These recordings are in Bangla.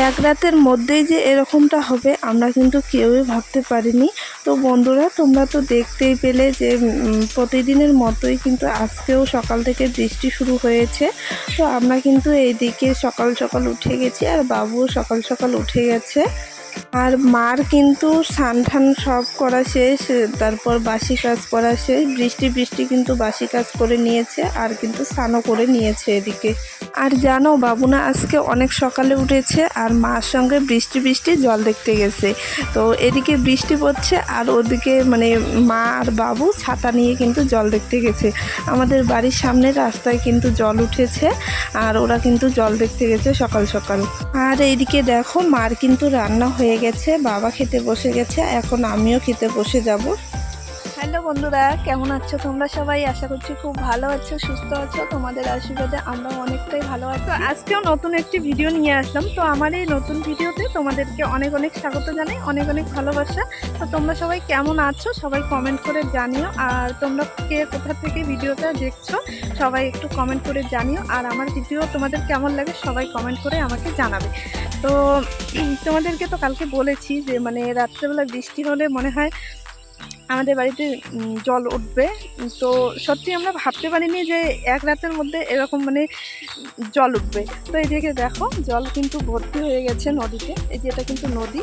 এক রাতের মধ্যেই যে এরকমটা হবে, আমরা কিন্তু কেউই ভাবতে পারিনি। তো বন্ধুরা, তোমরা তো দেখতেই পেলে যে প্রতিদিনের মতোই কিন্তু আজকেও সকাল থেকে বৃষ্টি শুরু হয়েছে। তো আমরা কিন্তু এইদিকে সকাল সকাল উঠে গেছি, আর বাবু সকাল সকাল উঠে গেছে। আর মার কিন্তু স্নান ঠান সব করা শেষ, তারপর বাসি কাজ করা শেষ। বৃষ্টি বৃষ্টি কিন্তু বাসি কাজ করে নিয়েছে আর কিন্তু স্নানও করে নিয়েছে এদিকে। আর জানো বাবুনা, আজকে অনেক সকালে উঠেছে আর মার সঙ্গে বৃষ্টি বৃষ্টি জল দেখতে গেছে। তো এদিকে বৃষ্টি পড়ছে আর ওদিকে মানে মা আর বাবু ছাতা নিয়ে কিন্তু জল দেখতে গেছে। আমাদের বাড়ির সামনের রাস্তায় কিন্তু জল উঠেছে আর ওরা কিন্তু জল দেখতে গেছে সকাল সকাল। আর এইদিকে দেখো মার কিন্তু রান্না হয়ে গেছে বাবা খেতে বসে গেছে এখন আমিও খেতে বসে যাব। বন্ধুরা, কেমন আছো তোমরা সবাই? আশা করছি খুব ভালো আছো, সুস্থ আছো। তোমাদের আশীর্বাদে আমরা অনেকটাই ভালো আছি। আজকেও নতুন একটি ভিডিও নিয়ে আসলাম। তো আমার এই নতুন ভিডিওতে তোমাদেরকে অনেক অনেক স্বাগত জানাই, অনেক অনেক ভালোবাসা। তো তোমরা সবাই কেমন আছো? সবাই কমেন্ট করে জানিও। আর তোমরা কে কোথা থেকে ভিডিওটা দেখছ, সবাই একটু কমেন্ট করে জানিও। আর আমার ভিডিও তোমাদের কেমন লাগে, সবাই কমেন্ট করে আমাকে জানাবে। তো তোমাদেরকে তো কালকে বলেছি যে মানে রাত্রেবেলা বৃষ্টি হলে মনে হয় আমাদের বাড়িতে জল উঠবে। তো সত্যি আমরা ভাবতে পারিনি যে এক রাতের মধ্যে এরকম মানে জল উঠবে। তো এদিকে দেখো, জল কিন্তু ভর্তি হয়ে গেছে নদীতে। এই যে এটা কিন্তু নদী।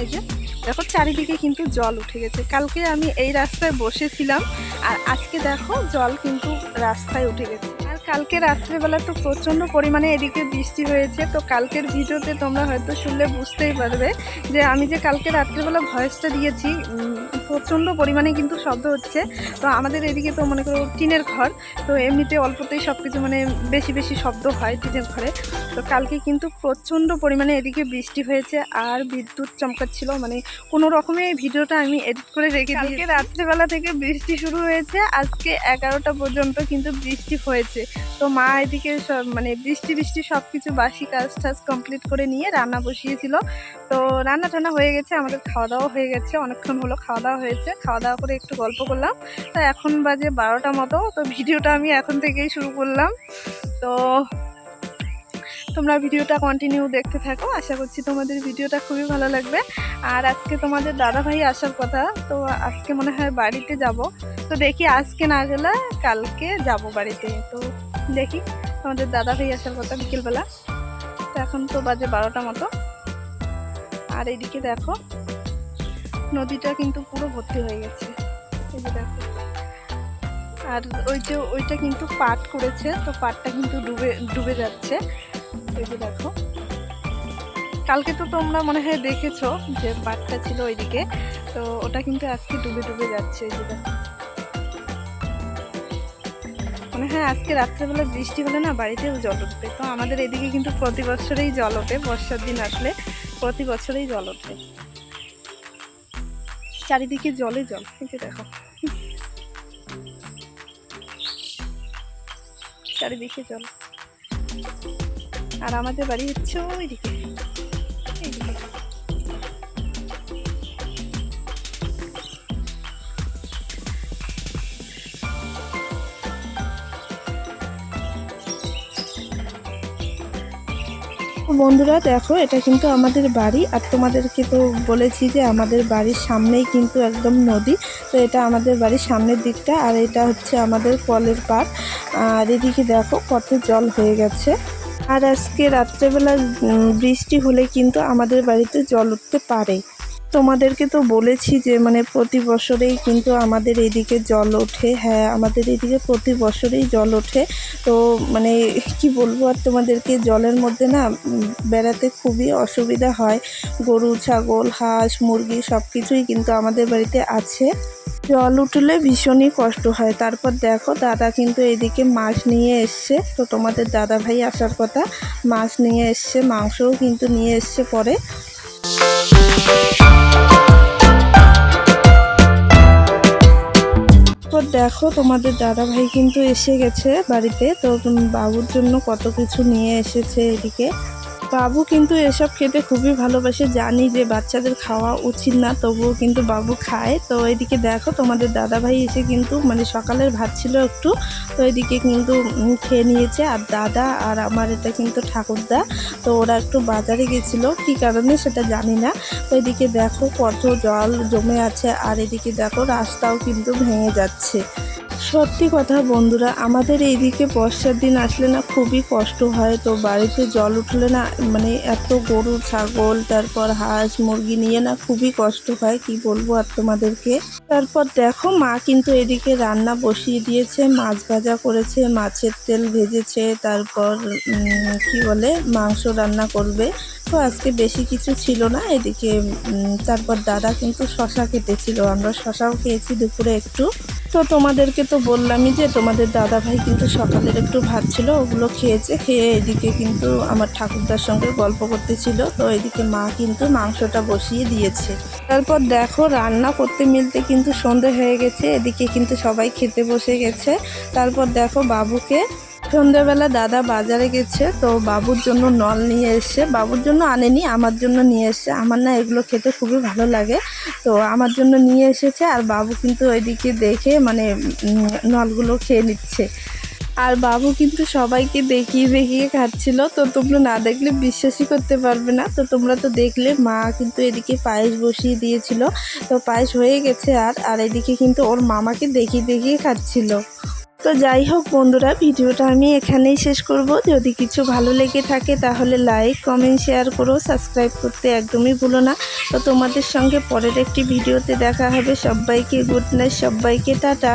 এই যে, দেখো চারিদিকে কিন্তু জল উঠে গেছে। কালকে আমি এই রাস্তায় বসেছিলাম, আর আজকে দেখো জল কিন্তু রাস্তায় উঠে গেছে। কালকে রাত্রেবেলা তো প্রচণ্ড পরিমাণে এদিকে বৃষ্টি হয়েছে, তো কালকের ভিডিওতে তোমরা হয়তো শুনলে বুঝতেই পারবে যে আমি যে কালকে রাত্রেবেলা ভয়েসটা দিয়েছি প্রচণ্ড পরিমাণে কিন্তু শব্দ হচ্ছে। তো আমাদের এদিকে তো মনে করো টিনের ঘর, তো এমনিতে অল্পতেই সব কিছু মানে বেশি বেশি শব্দ হয় টিনের ঘরে। তো কালকে কিন্তু প্রচণ্ড পরিমাণে এদিকে বৃষ্টি হয়েছে আর বিদ্যুৎ চমকাচ্ছিল মানে কোনো রকমে এই ভিডিওটা আমি এডিট করে রেখে কালকে রাত্রেবেলা থেকে বৃষ্টি শুরু হয়েছে, আজকে এগারোটা পর্যন্ত কিন্তু বৃষ্টি হয়েছে। তো মা এদিকে মানে বৃষ্টি বৃষ্টি সব কিছু বাসি কাজ টাজ কমপ্লিট করে নিয়ে রান্না বসিয়েছিল। তো রান্না টান্না হয়ে গেছে, আমাদের খাওয়া দাওয়া হয়ে গেছে, অনেকক্ষণ হলো খাওয়া দাওয়া হয়েছে। খাওয়া দাওয়া করে একটু গল্প করলাম। তো এখন বাজে বারোটা মতো, তো ভিডিওটা আমি এখন থেকেই শুরু করলাম। তো তোমরা ভিডিওটা কন্টিনিউ দেখতে থাকো। আশা করছি তোমাদের ভিডিওটা খুবই ভালো লাগবে। আর আজকে তোমাদের দাদা ভাই আসার কথা, তো আজকে মনে হয় বাড়িতে যাব। তো দেখি আজকে না গেলে কালকে যাব বাড়িতে। তো দেখি তোমাদের দাদা ভাই আসার কথা বিকেলবেলা। তো এখন তো বাজে বারোটা মতো। আর এইদিকে দেখো, নদীটা কিন্তু পুরো ভর্তি হয়ে গেছে। এই যে দেখো। আর ওই যে ওইটা কিন্তু পাট করেছে, তো পাটটা কিন্তু ডুবে ডুবে যাচ্ছে। এই দেখো। কালকে তো তোমরা মনে হয় দেখেছ যে পাটটা ছিল ওইদিকে, তো ওটা কিন্তু আজকে ডুবে ডুবে যাচ্ছে এই দেখো। মনে হয় আজকে রাত্রেবেলা বৃষ্টি হলে না বাড়িতেও জল উঠবে। তো আমাদের এদিকে কিন্তু প্রতি বছরেই জল ওঠে, বর্ষার দিন আসলে প্রতি বছরেই জল ওঠে। চারিদিকে জলে জল, এই দেখো। চারিদিকে জল। আর আমাদের বাড়ি হচ্ছে ওইদিকে। বন্ধুরা, দেখো, এটা কিন্তু আমাদের বাড়ি, আর তোমাদেরকে তো বলেছি যে আমাদের বাড়ির সামনেই কিন্তু একদম নদী, তো এটা আমাদের বাড়ির সামনের দিকটা, আর এটা হচ্ছে আমাদের কলের পাড়। আর এদিকে দেখো, কত জল হয়ে গেছে। আর আজকে রাত্রেবেলা বৃষ্টি হলে কিন্তু আমাদের বাড়িতে জল উঠতে পারে। তোমাদেরকে তো বলেছি যে মানে প্রতি বছরেই কিন্তু আমাদের এদিকে জল ওঠে। হ্যাঁ আমাদের এদিকে প্রতি বছরেই জল ওঠে। তো মানে কি বলব, আর তোমাদেরকে জলের মধ্যে না বেড়াতে খুবই অসুবিধা হয়। গরু, ছাগল, হাঁস, মুরগি সব কিছুই কিন্তু আমাদের বাড়িতে আছে। জল উঠলে ভীষণই কষ্ট হয়। তারপর দেখো, দাদা কিন্তু এদিকে মাছ নিয়ে এসছে। তো তোমাদের দাদা ভাই আসার কথা, মাছ নিয়ে এসছে, মাংসও কিন্তু নিয়ে এসছে পরে। তো দেখো, তোমাদের দাদা ভাই কিন্তু এসে গেছে বাড়িতে। তো বাবুর জন্য কত কিছু নিয়ে এসেছে এদিকে। বাবু কিন্তু এসব খেতে খুবই ভালোবাসে। জানি যে বাচ্চাদের খাওয়া উচিত না, তবুও কিন্তু বাবু খায়। তো এদিকে দেখো, তোমাদের দাদা ভাই এসে কিন্তু মানে সকালের ভাত ছিল একটু, তো এদিকে কিন্তু খেয়ে নিয়েছে। আর দাদা আর আমার এটা কিন্তু ঠাকুরদা, তো ওরা একটু বাজারে গেছিল। কী কারণে সেটা জানি না। তো এদিকে দেখো, কত জল জমে আছে। আর এদিকে দেখো, রাস্তাও কিন্তু ভেঙে যাচ্ছে। সত্যি কথা বন্ধুরা, আমাদের এইদিকে বর্ষার দিন আসলে না খুবই কষ্ট হয়। তো বাড়িতে জল উঠলে না মানে এত গরু, ছাগল, তারপর হাঁস, মুরগি নিয়ে না খুবই কষ্ট হয়, কি বলব আর তোমাদেরকে? তারপর দেখো মা কিন্তু এদিকে রান্না বসিয়ে দিয়েছে, মাছ ভাজা করেছে, মাছের তেল ভেজেছে, তারপর কি বলে, মাংস রান্না করবে। তো আজকে বেশি কিছু ছিল না, এদিকে তারপর দাদা কিন্তু শশা কেটেছিল, আমরা শশাও খেয়েছি দুপুরে একটু। তো তোমাদেরকে তো বললামই যে তোমাদের দাদা ভাই কিন্তু সকালের একটু ভাত ছিল, ওগুলো খেয়েছে, খেয়ে এদিকে কিন্তু আমার ঠাকুরদার সঙ্গে গল্প করতেছিল। তো এদিকে মা কিন্তু মাংসটা বসিয়ে দিয়েছে। তারপর দেখো রান্না করতে মিলতে কিন্তু সন্ধে হয়ে গেছে, এদিকে কিন্তু সবাই খেতে বসে গেছে। তারপর দেখো বাবুকে সন্ধ্যেবেলা দাদা বাজারে গেছে, তো বাবুর জন্য নল নিয়ে এসছে বাবুর জন্য আনেনি, আমার জন্য নিয়ে এসছে আমার না এগুলো খেতে খুবই ভালো লাগে, তো আমার জন্য নিয়ে এসেছে, আর বাবু কিন্তু ওইদিকে দেখে মানে নলগুলো খেয়ে নিচ্ছে। আর বাবু কিন্তু সবাইকে দেখিয়ে দেখিয়ে খাচ্ছিল, তো তোমরা না দেখলে বিশ্বাসই করতে পারবে না। তো তোমরা তো দেখলে, মা কিন্তু এদিকে পায়েস বসিয়ে দিয়েছিল, তো পায়েস হয়ে গেছে আর আর এদিকে কিন্তু ওর মামাকে দেখিয়ে দেখিয়ে খাচ্ছিল। তো যাই হোক বন্ধুরা, ভিডিওটা আমি এখানেই শেষ করব। যদি কিছু ভালো লেগে থাকে তাহলে লাইক কমেন্ট শেয়ার করো সাবস্ক্রাইব করতে একদমই ভুলো না। তো তোমাদের সঙ্গে পরের একটি ভিডিওতে দেখা হবে। সবাইকে গুড নাইট সবাইকে টাটা।